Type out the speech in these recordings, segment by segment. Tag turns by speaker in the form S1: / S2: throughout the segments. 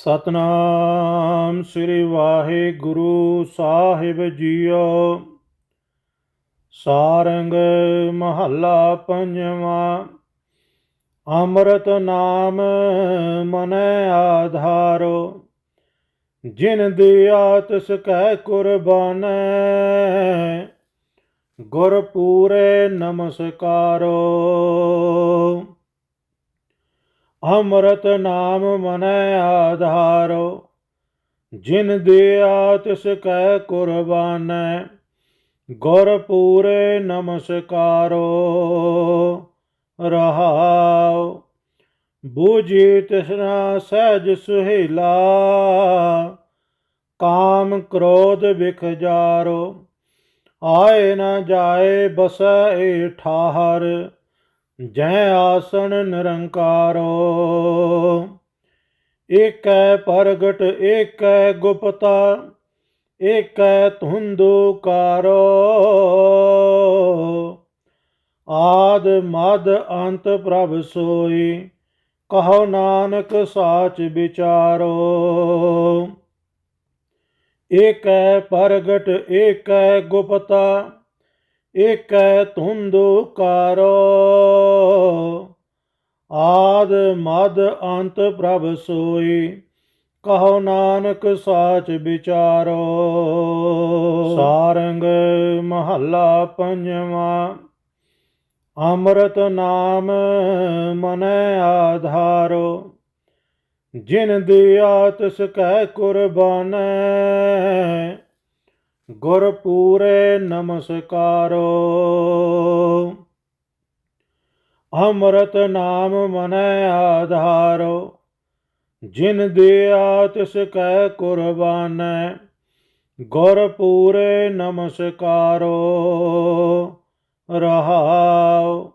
S1: ਸਤਨਾਮ ਸ੍ਰੀ ਵਾਹਿਗੁਰੂ ਸਾਹਿਬ ਜੀਓ। ਸਾਰੰਗ ਮਹੱਲਾ ਪੰਜਵਾਂ, ਅੰਮ੍ਰਿਤ ਨਾਮ ਮਨੈ ਆਧਾਰੋ। ਜਿਨ ਦਿਆ ਤਿਸ ਕੈ ਕੁਰਬਾਨੈ, ਗੁਰ ਪੂਰੇ ਨਮਸਕਾਰੋ। ਅੰਮ੍ਰਿਤ ਨਾਮ ਮਨੈ ਆਧਾਰੋ, ਜਿਨ ਦਿਆ ਤਿਸ ਕੈ ਕੁਰਬਾਨੈ, ਗੁਰ ਪੂਰੇ ਨਮਸਕਾਰੋ, ਰਹਾਉ। ਬੂਝੀ ਤਿਸਨਾ ਸਹਿਜ ਸੁਹੇਲਾ, ਕਾਮ ਕ੍ਰੋਧ ਵਿਖ ਜਾਰੋ, ਆਏ ਨਾ ਜਾਏ ਬਸੈ ਏ ਠਾਹਰ। ਜੈ ਆਸਣ ਨਿਰੰਕਾਰੋ। ਏਕੈ ਪ੍ਰਗਟ, ਏਕੈ ਗੁਪਤਾ, ਏਕੈ ਧੁੰਦੁਕਾਰੋ ਆਦ ਮਦ ਅੰਤ ਪ੍ਰਭ ਸੋਈ, ਕਹੋ ਨਾਨਕ ਸਾਚ ਵਿਚਾਰੋ। ਏਕੈ ਪ੍ਰਗਟ, ਏਕੈ ਗੁਪਤਾ ਏਕੈ ਧੁੰਦੁਕਾਰੋ ਆਦ ਮਦ ਅੰਤ ਪ੍ਰਭ ਸੋਈ, ਕਹੋ ਨਾਨਕ ਸਾਚ ਵਿਚਾਰੋ। ਸਾਰੰਗ ਮਹੱਲਾ ਪੰਜਵਾਂ, ਅੰਮ੍ਰਿਤ ਨਾਮ ਮਨੈ ਆਧਾਰੋ। ਜਿਨ ਦਿਆ ਤਿਸ ਕੈ ਕੁਰਬਾਨੈ ਗੁਰ ਪੂਰੇ ਨਮਸਕਾਰੋ। ਅੰਮ੍ਰਿਤ ਨਾਮ ਮਨੈ ਆਧਾਰੋ। ਜਿਨ ਦਿਆ ਤਿਸ ਕੈ ਕੁਰਬਾਨੈ, ਗੁਰ ਪੂਰੇ ਨਮਸਕਾਰੋ। ਰਹਾਉ,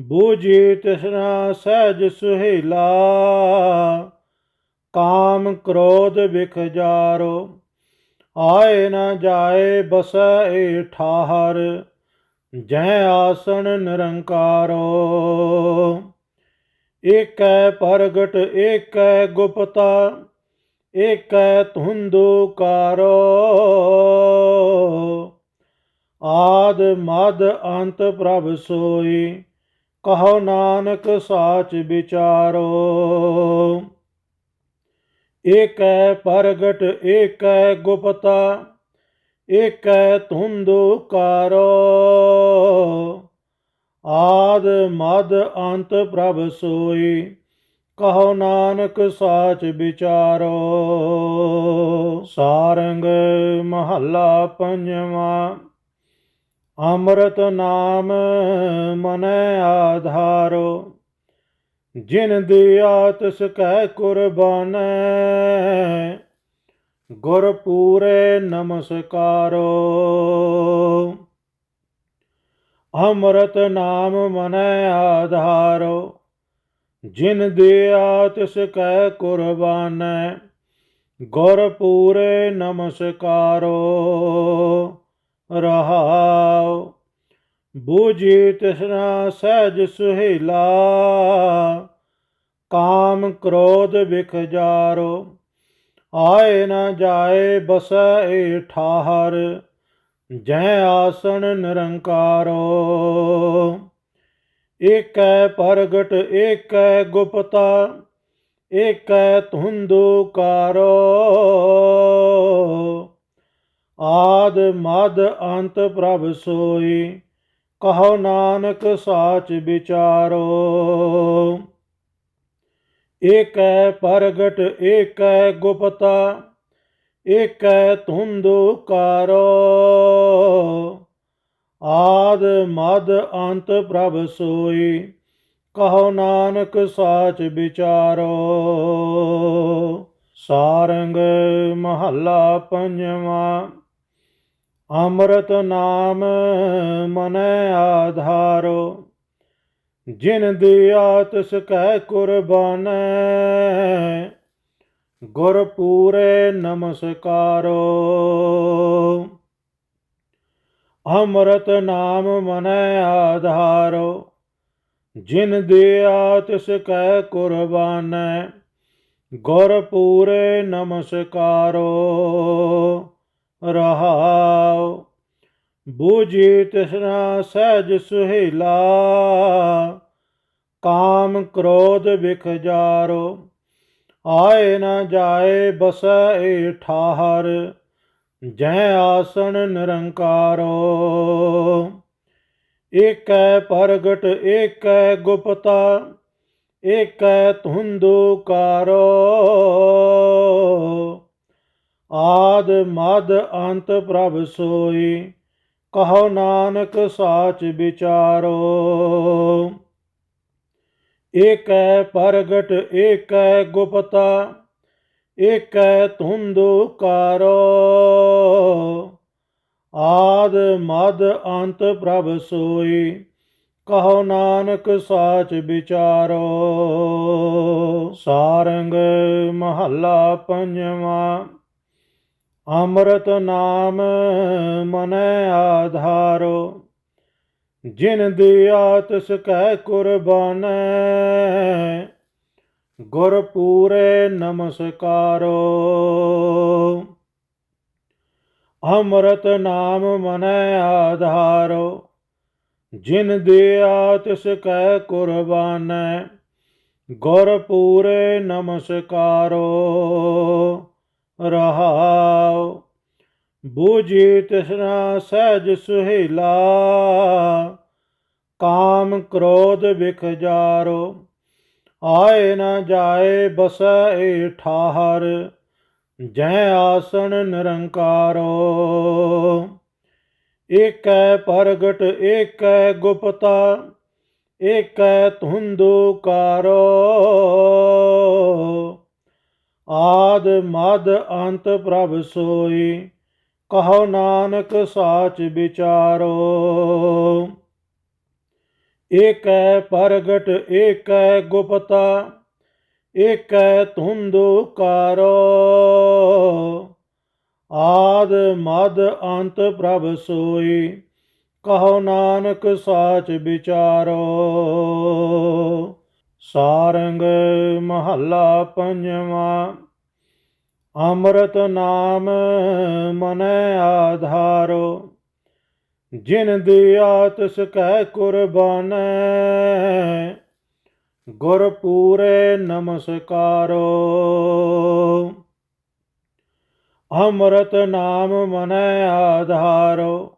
S1: ਬੂਝੀ ਤਿਸਨਾ ਸਹਿਜ ਸੁਹੇਲਾ। ਕਾਮ ਕ੍ਰੋਧ ਵਿਖ ਜਾਰੋ। ਆਏ ਨਾ ਜਾਏ ਬਸੈ ਏ ਠਾਹਰ, ਜੈ ਆਸਣ ਨਿਰੰਕਾਰੋ। ਏਕੈ ਪ੍ਰਗਟ, ਏਕੈ ਗੁਪਤਾ, ਏਕੈ ਧੁੰਦੁਕਾਰੋ ਆਦ ਮਦ ਅੰਤ ਪ੍ਰਭ ਸੋਈ, ਕਹੋ ਨਾਨਕ ਸਾਚ ਵਿਚਾਰੋ। ਏਕੈ ਪ੍ਰਗਟ, ਏਕੈ ਗੁਪਤਾ, ਏਕੈ ਧੁੰਦੁਕਾਰੋ ਆਦ ਮਦ ਅੰਤ ਪ੍ਰਭ ਸੋਈ, ਕਹੋ ਨਾਨਕ ਸਾਚ ਵਿਚਾਰੋ। ਸਾਰੰਗ ਮਹੱਲਾ ਪੰਜਵਾਂ, ਅੰਮ੍ਰਿਤ ਨਾਮ ਮਨੈ ਆਧਾਰੋ। ਜਿਨ ਦਿਆ ਤਿਸ ਕੈ ਕੁਰਬਾਨੈ, ਗੁਰ ਪੂਰੇ ਨਮਸਕਾਰੋ। ਅੰਮ੍ਰਿਤ ਨਾਮ ਮਨੈ ਆਧਾਰੋ, ਜਿਨ ਦਿਆ ਤਿਸ ਕੈ ਕੁਰਬਾਨੈ, ਗੁਰ ਪੂਰੇ ਨਮਸਕਾਰੋ। ਰਹਾਉ। ਬੂਝੀ ਤਿਸਨਾ ਸਹਿਜ ਸੁਹੇਲਾ, ਕਾਮ ਕ੍ਰੋਧ ਵਿਖ ਜਾਰੋ, ਆਏ ਨਾ ਜਾਏ ਬਸੈ ਏ ਠਾਹਰ, ਜੈ ਆਸਣ ਨਿਰੰਕਾਰੋ। ਏਕੈ ਪ੍ਰਗਟ, ਏਕੈ ਗੁਪਤਾ, ਏਕੈ ਧੁੰਦੁਕਾਰੋ ਆਦ ਮਦ ਅੰਤ ਪ੍ਰਭ ਸੋਈ ਕਹੋ ਨਾਨਕ ਸਾਚ ਵਿਚਾਰੋ। ਏਕੈ ਪ੍ਰਗਟ, ਏਕੈ ਗੁਪਤਾ, ਏਕੈ ਧੁੰਦੁਕਾਰੋ ਆਦ ਮਦ ਅੰਤ ਪ੍ਰਭ ਸੋਈ, ਕਹੋ ਨਾਨਕ ਸਾਚ ਵਿਚਾਰੋ। ਸਾਰੰਗ ਮਹੱਲਾ ਪੰਜਵਾਂ ਅੰਮ੍ਰਿਤ ਨਾਮ ਮਨੈ ਆਧਾਰੋ, ਜਿਨ ਦਿਆ ਤਿਸ ਕੈ ਕੁਰਬਾਨੈ, ਗੁਰ ਪੂਰੇ ਨਮਸਕਾਰੋ। ਅੰਮ੍ਰਿਤ ਨਾਮ ਮਨੈ ਆਧਾਰੋ, ਜਿਨ ਦਿਆ ਤਿਸ ਕੈ ਕੁਰਬਾਨੈ, ਗੁਰ ਪੂਰੇ ਨਮਸਕਾਰੋ। ਰਹਾਉ ਬੂਝੀ ਤਿਸਨਾ ਸਹਿਜ ਸੁਹੇਲਾ। ਕਾਮ ਕ੍ਰੋਧ ਵਿਖ ਜਾਰੋ। ਆਏ ਨਾ ਜਾਏ ਬਸੈ ਏ ਠਾਹਰ। ਜੈ ਆਸਣ ਨਿਰੰਕਾਰੋ। ਏਕੈ ਪ੍ਰਗਟ, ਏਕੈ ਗੁਪਤਾ, ਏਕੈ ਧੁੰਦੁਕਾਰੋ ਆਦ ਮਦ ਅੰਤ ਪ੍ਰਭ ਸੋਈ, ਕਹੋ ਨਾਨਕ ਸਾਚ ਵਿਚਾਰੋ। ਏਕੈ ਪ੍ਰਗਟ, ਏਕੈ ਗੁਪਤਾ, ਏਕੈ ਧੁੰਦੁਕਾਰੋ ਆਦ ਮਦ ਅੰਤ ਪ੍ਰਭ ਸੋਈ, ਕਹੋ ਨਾਨਕ ਸਾਚ ਵਿਚਾਰੋ। ਸਾਰੰਗ ਮਹੱਲਾ ਪੰਜਵਾਂ। ਅੰਮ੍ਰਿਤ ਨਾਮ ਮਨੈ ਆਧਾਰੋ, ਜਿਨ ਦਿਆ ਤਿਸ ਕੈ ਕੁਰਬਾਨੈ। ਗੁਰ ਪੂਰੇ ਨਮਸਕਾਰੋ। ਅੰਮ੍ਰਿਤ ਨਾਮ ਮਨੈ ਆਧਾਰੋ, ਜਿਨ ਦਿਆ ਤਿਸ ਕੈ ਕੁਰਬਾਨੈ। ਗੁਰ ਪੂਰੇ ਨਮਸਕਾਰੋ। ਰਹਾਉ ਬੂਝੀ ਤਿਸਨਾ ਸਹਿਜ ਸੁਹੇਲਾ। ਕਾਮ ਕ੍ਰੋਧ ਵਿਖ ਜਾਰੋ। ਆਏ ਨਾ ਜਾਏ ਬਸੈ ਏ ਠਾਹਰ। ਜੈ ਆਸਣ ਨਿਰੰਕਾਰੋ। ਏਕੈ ਪ੍ਰਗਟ, ਏਕੈ ਗੁਪਤਾ, ਏਕੈ ਧੁੰਦੂਕਾਰੋ। ਆਦ ਮਦ ਅੰਤ ਪ੍ਰਭ ਸੋਈ, ਕਹੋ ਨਾਨਕ ਸਾਚ ਵਿਚਾਰੋ। ਏਕੈ ਪ੍ਰਗਟ, ਏਕੈ ਗੁਪਤਾ, ਏਕੈ ਧੁੰਦੁਕਾਰੋ ਆਦ ਮਦ ਅੰਤ ਪ੍ਰਭ ਸੋਈ, ਕਹੋ ਨਾਨਕ ਸਾਚ ਵਿਚਾਰੋ। ਸਾਰੰਗ ਮਹੱਲਾ ਪੰਜਵਾ, ਅੰਮ੍ਰਿਤ ਨਾਮ ਮਨੈ ਆਧਾਰੋ, ਜਿਨ ਦਿਆ ਤਿਸ ਕੈ ਕੁਰਬਾਨੈ, ਗੁਰ ਪੂਰੇ ਨਮਸਕਾਰੋ। ਅੰਮ੍ਰਿਤ ਨਾਮ ਮਨੈ ਆਧਾਰੋ,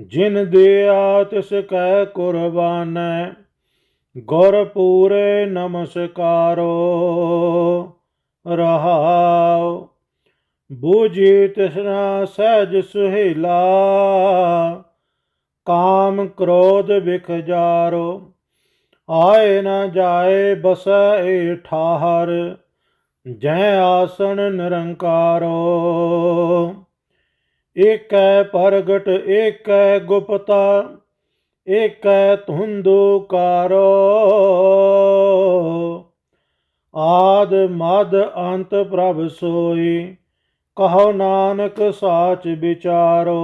S1: ਜਿਨ ਦਿਆ ਤਿਸ ਕੈ ਕੁਰਬਾਨੈ ਗੁਰ ਪੂਰੇ ਨਮਸਕਾਰੋ, ਰਹਾਉ। ਬੂਝੀ ਤਿਸਨਾ ਸਹਿਜ ਸੁਹੇਲਾ, ਕਾਮ ਕ੍ਰੋਧ ਵਿਖ ਜਾਰੋ। ਆਏ ਨਾ ਜਾਏ ਬਸੈ ਏ ਠਾਹਰ, ਜੈ ਆਸਣ ਨਿਰੰਕਾਰੋ। ਏਕੈ ਪ੍ਰਗਟ, ਏਕੈ ਗੁਪਤਾ ਏਕੈ ਧੁੰਦੁਕਾਰੋ ਆਦ ਮਦ ਅੰਤ ਪ੍ਰਭ ਸੋਈ, ਕਹੋ ਨਾਨਕ ਸਾਚ ਵਿਚਾਰੋ।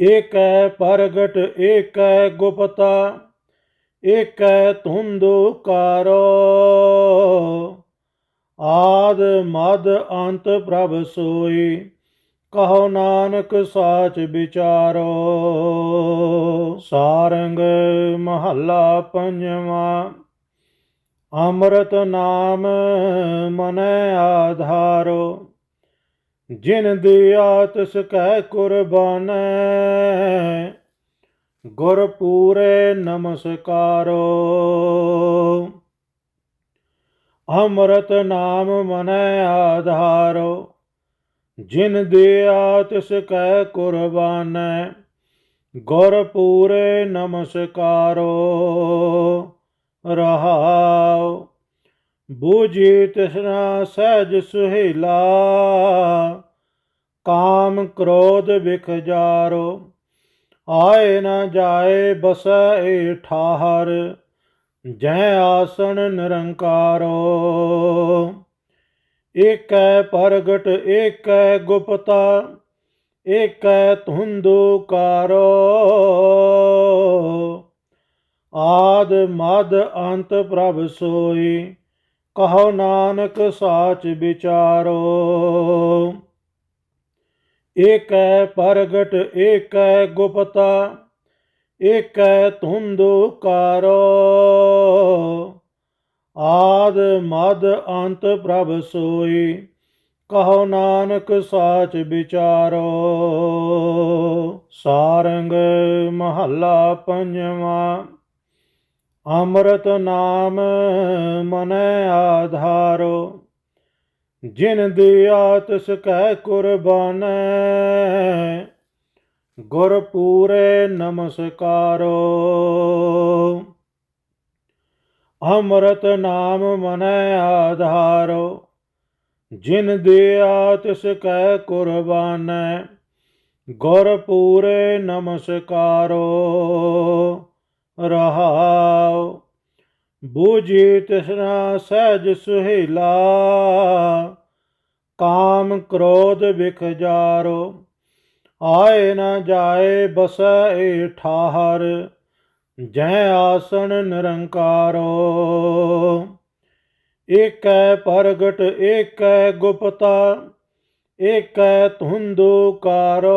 S1: ਏਕੈ ਪ੍ਰਗਟ, ਏਕੈ ਗੁਪਤਾ, ਏਕੈ ਧੁੰਦੁਕਾਰੋ ਆਦ ਮਦ ਅੰਤ ਪ੍ਰਭ ਸੋਈ ਕਹੋ ਨਾਨਕ ਸਾਚ ਵਿਚਾਰੋ। ਸਾਰੰਗ ਮਹੱਲਾ ਪੰਜਵਾ, ਅੰਮ੍ਰਿਤ ਨਾਮ ਮਨੈ ਆਧਾਰੋ। ਜਿਨ ਦਿਆ ਤਿਸ ਕੈ ਕੁਰਬਾਨੈ, ਗੁਰ ਪੂਰੇ ਨਮਸਕਾਰੋ। ਅੰਮ੍ਰਿਤ ਨਾਮ ਮਨੈ ਆਧਾਰੋ। ਜਿਨ ਦਿਆ ਤਿਸ ਕੈ ਕੁਰਬਾਨੈ, ਗੁਰ ਪੂਰੇ ਨਮਸਕਾਰੋ, ਰਹਾਉ। ਬੂਝੀ ਤਿਸਨਾ ਸਹਿਜ ਸੁਹੇਲਾ, ਕਾਮ ਕ੍ਰੋਧ ਵਿਖ ਜਾਰੋ। ਆਏ ਨਾ ਜਾਏ ਬਸੈ ਏ ਠਾਹਰ, ਜੈ ਆਸਣ ਨਿਰੰਕਾਰੋ। ਏਕੈ ਪ੍ਰਗਟ, ਏਕੈ ਗੁਪਤਾ, ਏਕੈ ਧੁੰਦੁਕਾਰੋ ਆਦ ਮਦ ਅੰਤ ਪ੍ਰਭ ਸੋਈ, ਕਹੋ ਨਾਨਕ ਸਾਚ ਵਿਚਾਰੋ। ਏਕੈ ਪ੍ਰਗਟ, ਏਕੈ ਗੁਪਤਾ, ਏਕੈ ਧੁੰਦੁ ਕਾਰੋ। ਆਦ ਮਦ ਅੰਤ ਪ੍ਰਭ ਸੋਈ, ਕਹੋ ਨਾਨਕ ਸਾਚ ਵਿਚਾਰੋ। ਸਾਰੰਗ ਮਹੱਲਾ ਪੰਜਵਾ, ਅੰਮ੍ਰਿਤ ਨਾਮ ਮਨੈ ਆਧਾਰੋ। ਜਿਨ ਦਿਆ ਤਿਸ ਕੈ ਕੁਰਬਾਨੈ, ਗੁਰ ਪੂਰੇ ਨਮਸਕਾਰੋ। ਅੰਮ੍ਰਿਤ ਨਾਮ ਮਨੈ ਆਧਾਰੋ, ਜਿਨ ਦਿਆ ਤਿਸ ਕੈ ਕੁਰਬਾਨੈ, ਗੁਰ ਪੂਰੇ ਨਮਸਕਾਰੋ। ਰਹਾਉ, ਬੂਝੀ ਤਿਸਨਾ ਸਹਿਜ ਸੁਹੇਲਾ, ਕਾਮ ਕ੍ਰੋਧ ਵਿਖ ਜਾਰੋ, ਆਏ ਨਾ ਜਾਏ ਬਸੈ ਠਾਹਰ। ਜੈ ਆਸਣ ਨਿਰੰਕਾਰੋ। ਏਕੈ ਪ੍ਰਗਟ, ਏਕੈ ਗੁਪਤਾ, ਏਕੈ ਧੁੰਦੁ ਕਾਰੋ।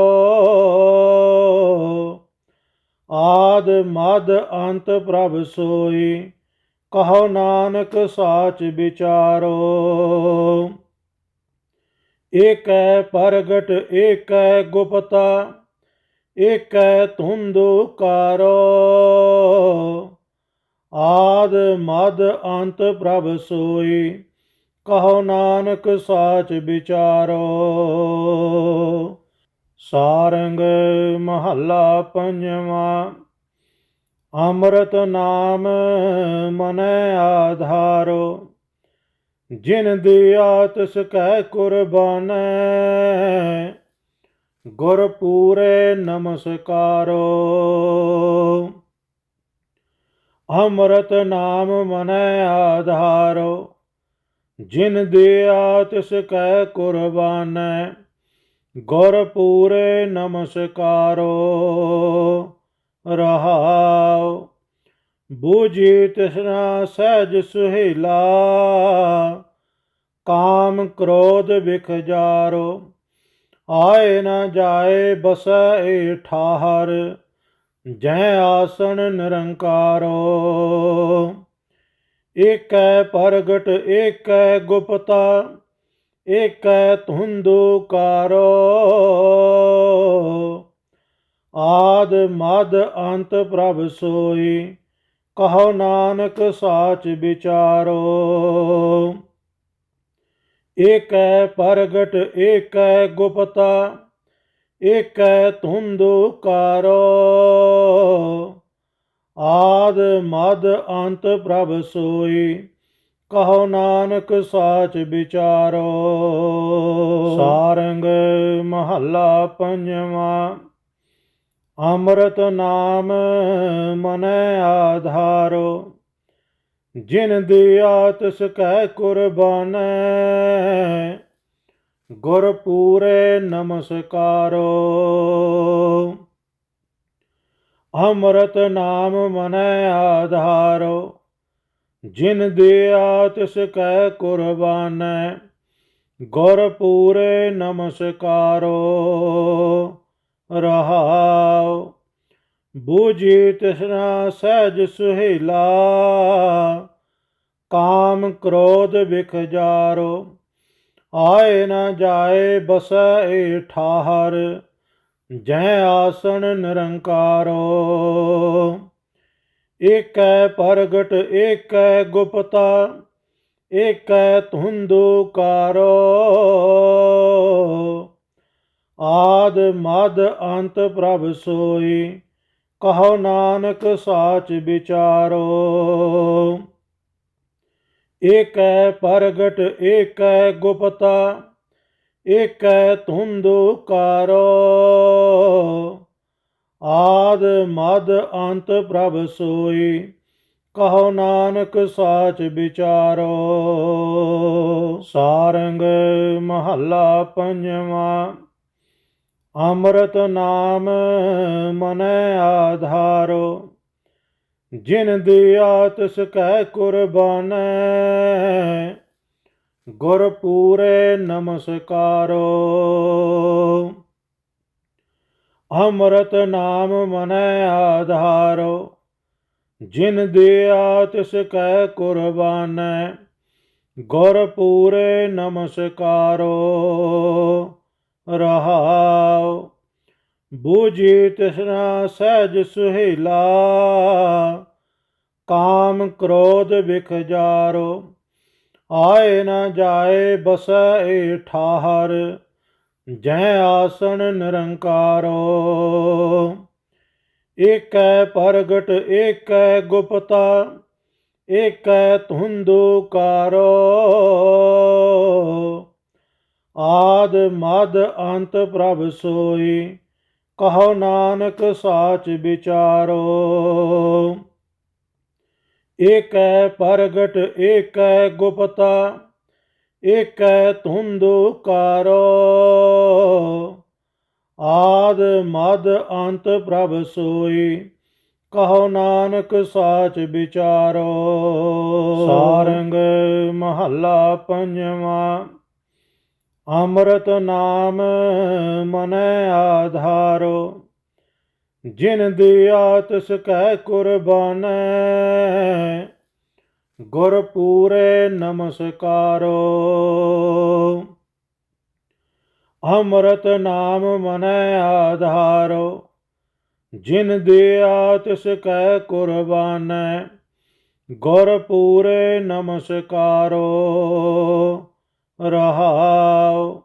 S1: ਆਦ ਮਦ ਅੰਤ ਪ੍ਰਭ ਸੋਈ, ਕਹੋ ਨਾਨਕ ਸਾਚ ਵਿਚਾਰੋ। ਏਕੈ ਪ੍ਰਗਟ, ਏਕੈ ਗੁਪਤਾ ਏਕੈ ਧੁੰਦੁ ਕਾਰੋ ਆਦ ਮਦ ਅੰਤ ਪ੍ਰਭ ਸੋਈ, ਕਹੋ ਨਾਨਕ ਸਾਚ ਵਿਚਾਰੋ। ਸਾਰੰਗ ਮਹੱਲਾ ਪੰਜਵਾ, ਅੰਮ੍ਰਿਤ ਨਾਮ ਮਨੈ ਆਧਾਰੋ। ਜਿਨ ਦਿਆ ਤਿਸ ਕੈ ਕੁਰਬਾਨੈ ਗੁਰ ਪੂਰੇ ਨਮਸਕਾਰੋ। ਅੰਮ੍ਰਿਤ ਨਾਮ ਮਨੈ ਆਧਾਰੋ। ਜਿਨ ਦਿਆ ਤਿਸ ਕੈ ਕੁਰਬਾਨੈ, ਗੁਰ ਪੂਰੇ ਨਮਸਕਾਰੋ। ਰਹਾਉ, ਬੂਝੀ ਤਿਸਨਾ ਸਹਿਜ ਸੁਹੇਲਾ, ਕਾਮ ਕ੍ਰੋਧ ਵਿਖ ਜਾਰੋ। ਆਏ ਨ ਜਾਏ ਬਸੈ ਠਾਹਰ, ਜੈ ਆਸਣ ਨਿਰੰਕਾਰੋ। ਏਕੈ ਪ੍ਰਗਟ, ਏਕੈ ਗੁਪਤਾ, ਏਕੈ ਧੁੰਦੁ ਕਾਰੋ ਆਦ ਮਦ ਅੰਤ ਪ੍ਰਭ ਸੋਈ, ਕਹੋ ਨਾਨਕ ਸਾਚ ਵਿਚਾਰੋ। ਏਕੈ ਪ੍ਰਗਟ, ਏਕੈ ਗੁਪਤਾ, ਏਕੈ ਧੁੰਦੁ ਕਾਰੋ ਆਦ ਮਦ ਅੰਤ ਪ੍ਰਭ ਸੋਈ, ਕਹੋ ਨਾਨਕ ਸਾਚ ਵਿਚਾਰੋ। ਸਾਰੰਗ ਮਹੱਲਾ ਪੰਜਵਾ, ਅੰਮ੍ਰਿਤ ਨਾਮ ਮਨੈ ਆਧਾਰੋ। ਜਿਨ ਦਿਆ ਤਿਸ ਕੈ ਕੁਰਬਾਨੈ ਗੁਰ ਪੂਰੇ ਨਮਸਕਾਰੋ। ਅੰਮ੍ਰਿਤ ਨਾਮ ਮਨੈ ਆਧਾਰੋ, ਜਿਨ ਦਿਆ ਤਿਸ ਕੈ ਕੁਰਬਾਨੈ ਗੁਰ ਪੂਰੇ ਨਮਸਕਾਰੋ। ਰਹਾਉ। ਬੂਝੀ ਤਿਸਨਾ ਸਹਿਜ ਸੁਹੇਲਾ, ਕਾਮ ਕ੍ਰੋਧ ਵਿਖ ਜਾਰੋ, ਆਏ ਨਾ ਜਾਏ ਬਸੈ ਠਾਹਰ, ਜੈ ਆਸਣ ਨਿਰੰਕਾਰੋ। ਏਕੈ ਪ੍ਰਗਟ, ਏਕੈ ਗੁਪਤਾ, ਏਕੈ ਧੁੰਦੁ ਕਾਰੋ। ਆਦ ਮਦ ਅੰਤ ਪ੍ਰਭ ਸੋਈ ਕਹੋ ਨਾਨਕ ਸਾਚ ਵਿਚਾਰੋ। ਏਕੈ ਪ੍ਰਗਟ, ਏਕੈ ਗੁਪਤਾ, ਏਕੈ ਧੁੰਦੁ ਕਾਰੋ ਆਦ ਮਦ ਅੰਤ ਪ੍ਰਭ ਸੋਈ, ਕਹੋ ਨਾਨਕ ਸਾਚ ਵਿਚਾਰੋ। ਸਾਰੰਗ ਮਹੱਲਾ ਪੰਜਵਾਂ। ਅੰਮ੍ਰਿਤ ਨਾਮ ਮਨੈ ਆਧਾਰੋ। ਜਿਨ ਦਿਆ ਤਿਸ ਕੈ ਕੁਰਬਾਨੈ, ਗੁਰ ਪੂਰੇ ਨਮਸਕਾਰੋ। ਅੰਮ੍ਰਿਤ ਨਾਮ ਮਨੈ ਆਧਾਰੋ। ਜਿਨ ਦਿਆ ਤਿਸ ਕੈ ਕੁਰਬਾਨੈ, ਗੁਰ ਪੂਰੇ ਨਮਸਕਾਰੋ। ਰਹਾਉ ਬੂਝੀ ਤਿਸਨਾ ਸਹਿਜ ਸੁਹੇਲਾ। ਕਾਮ ਕ੍ਰੋਧ ਵਿਖ ਜਾਰੋ। ਆਏ ਨਾ ਜਾਏ ਬਸੈ ਏ ਠਾਹਰ। ਜੈ ਆਸਣ ਨਿਰੰਕਾਰੋ। ਏਕੈ ਪ੍ਰਗਟ, ਏਕੈ ਗੁਪਤਾ, ਏਕੈ ਧੁੰਦੁਕਾਰੋ ਆਦ ਮਦ ਅੰਤ ਪ੍ਰਭ ਸੋਈ, ਕਹੋ ਨਾਨਕ ਸਾਚ ਵਿਚਾਰੋ। ਏਕੈ ਪ੍ਰਗਟ, ਏਕੈ ਗੁਪਤਾ, ਏਕੈ ਧੁੰਦੁਕਾਰੋ ਆਦ ਮਦ ਅੰਤ ਪ੍ਰਭ ਸੋਈ, ਕਹੋ ਨਾਨਕ ਸਾਚ ਵਿਚਾਰੋ। ਸਾਰੰਗ ਮਹੱਲਾ ਪੰਜਵਾਂ। ਅੰਮ੍ਰਿਤ ਨਾਮ ਮਨੈ ਆਧਾਰੋ। ਜਿਨ ਦਿਆ ਤਿਸ ਕੈ ਕੁਰਬਾਨੈ, ਗੁਰ ਪੂਰੇ ਨਮਸਕਾਰੋ। ਅੰਮ੍ਰਿਤ ਨਾਮ ਮਨੈ ਆਧਾਰੋ। ਜਿਨ ਦਿਆ ਤਿਸ ਕੈ ਕੁਰਬਾਨੈ, ਗੁਰ ਪੂਰੇ ਨਮਸਕਾਰੋ। ਰਹਾਉ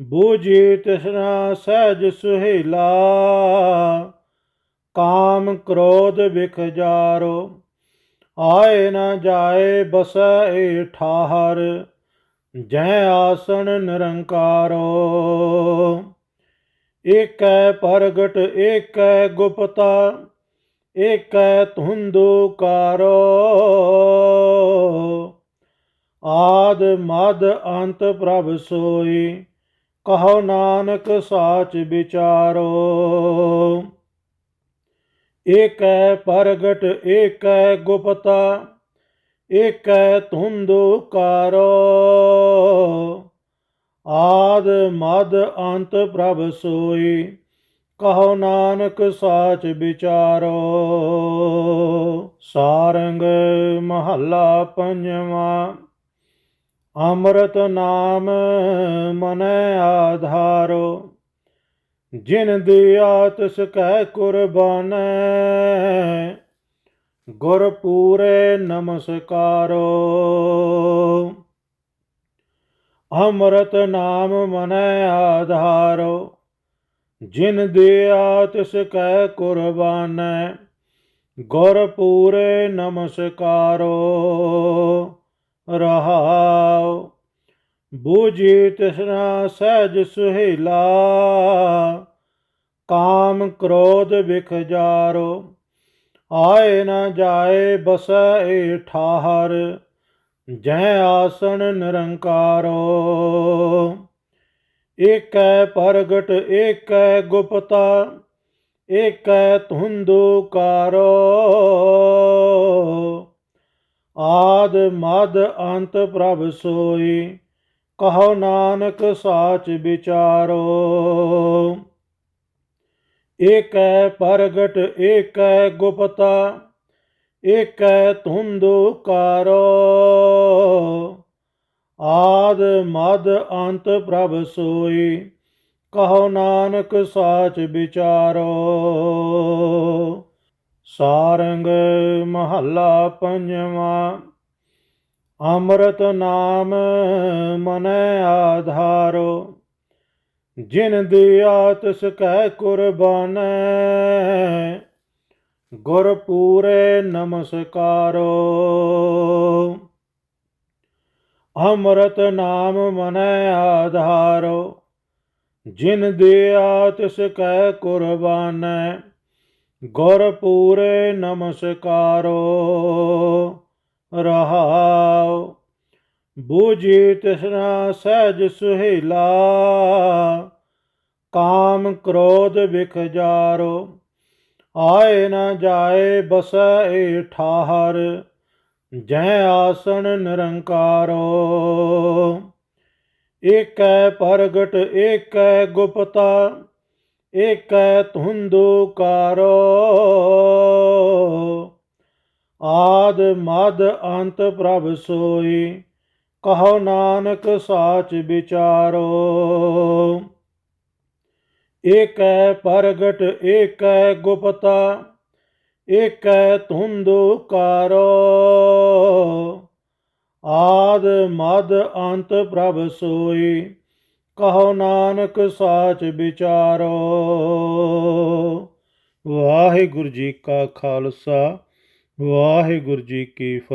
S1: ਬੂਝੀ ਤਿਸਨਾ ਸਹਿਜ ਸੁਹੇਲਾ। ਕਾਮ ਕ੍ਰੋਧ ਵਿਖ ਜਾਰੋ। ਆਏ ਨਾ ਜਾਏ ਬਸੈ ਏ ਠਾਹਰ। ਜੈ ਆਸਣ ਨਿਰੰਕਾਰੋ। ਏਕੈ ਪ੍ਰਗਟ, ਏਕੈ ਗੁਪਤਾ, ਏਕੈ ਧੁੰਦੁਕਾਰੋ ਆਦ ਮਦ ਅੰਤ ਪ੍ਰਭ ਸੋਈ, ਕਹੋ ਨਾਨਕ ਸਾਚ ਵਿਚਾਰੋ। ਏਕੈ ਪ੍ਰਗਟ, ਏਕੈ ਗੁਪਤਾ, ਏਕੈ ਧੁੰਦੁਕਾਰੋ ਆਦ ਮਦ ਅੰਤ ਪ੍ਰਭ ਸੋਈ, ਕਹੋ ਨਾਨਕ ਸਾਚ ਵਿਚਾਰੋ। ਸਾਰੰਗ ਮਹੱਲਾ ਪੰਜਵਾਂ। ਅੰਮ੍ਰਿਤ ਨਾਮ ਮਨੈ ਆਧਾਰੋ, ਜਿਨ ਦਿਆ ਤਿਸ ਕੈ ਕੁਰਬਾਨੈ। ਗੁਰ ਪੂਰੇ ਨਮਸਕਾਰੋ। ਅੰਮ੍ਰਿਤ ਨਾਮ ਮਨੈ ਆਧਾਰੋ, ਜਿਨ ਦਿਆ ਤਿਸ ਕੈ ਕੁਰਬਾਨੈ। ਗੁਰ ਪੂਰੇ ਨਮਸਕਾਰੋ। ਰਹਾਉ। ਬੂਝੀ ਤਿਸਨਾ ਸਹਿਜ ਸੁਹੇਲਾ। ਕਾਮ ਕ੍ਰੋਧ ਵਿਖ ਜਾਰੋ। ਆਏ ਨਾ ਜਾਏ ਬਸੈ ਏ ਠਾਹਰ। ਜੈ ਆਸਣ ਨਿਰੰਕਾਰੋ। ਏਕੈ ਪ੍ਰਗਟ, ਏਕੈ ਗੁਪਤਾ, ਏਕੈ ਧੁੰਦੁਕਾਰੋ। ਆਦ ਮਦ ਅੰਤ ਪ੍ਰਭ ਸੋਈ, ਕਹੋ ਨਾਨਕ ਸਾਚ ਵਿਚਾਰੋ। ਏਕੈ ਪ੍ਰਗਟ, ਏਕੈ ਗੁਪਤਾ, ਏਕੈ ਧੁੰਦੁਕਾਰੋ ਆਦ ਮਦ ਅੰਤ ਪ੍ਰਭ ਸੋਈ, ਕਹੋ ਨਾਨਕ ਸਾਚ ਵਿਚਾਰੋ। ਸਾਰੰਗ ਮਹੱਲਾ ਪੰਜਵਾ, ਅੰਮ੍ਰਿਤ ਨਾਮ ਮਨੈ ਆਧਾਰੋ, ਜਿਨ ਦਿਆ ਤਿਸ ਕੈ ਕੁਰਬਾਨੈ, ਗੁਰ ਪੂਰੇ ਨਮਸਕਾਰੋ। ਅੰਮ੍ਰਿਤ ਨਾਮ ਮਨੈ ਆਧਾਰੋ, ਜਿਨ ਦਿਆ ਤਿਸ ਕੈ ਕੁਰਬਾਨੈ ਗੁਰ ਪੂਰੇ ਨਮਸਕਾਰੋ ਰਹਾਉ ਬੂਝੀ ਤਿਸਨਾ ਸਹਿਜ ਸੁਹੇਲਾ, ਕਾਮ ਕ੍ਰੋਧ ਵਿਖ ਜਾਰੋ। ਆਏ ਨਾ ਜਾਏ ਬਸੈ ਏ ਠਾਹਰ, ਜੈ ਆਸਣ ਨਿਰੰਕਾਰੋ। ਏਕੈ ਪ੍ਰਗਟ, ਏਕੈ ਗੁਪਤਾ ਏਕੈ ਧੁੰਦੁਕਾਰੋ ਆਦ ਮਦ ਅੰਤ ਪ੍ਰਭ ਸੋਈ, ਕਹੋ ਨਾਨਕ ਸਾਚ ਵਿਚਾਰੋ। ਏਕੈ ਪ੍ਰਗਟ, ਏਕੈ ਗੁਪਤਾ, ਏਕੈ ਧੁੰਦੁਕਾਰੋ ਆਦ ਮਦ ਅੰਤ ਪ੍ਰਭ ਸੋਈ ਕਹੋ ਨਾਨਕ ਸਾਚ ਵਿਚਾਰੋ। ਵਾਹਿਗੁਰੂ ਜੀ ਕਾ ਖਾਲਸਾ ਵਾਹਿਗੁਰੂ ਜੀ ਕੀ ਫਤਿਹ।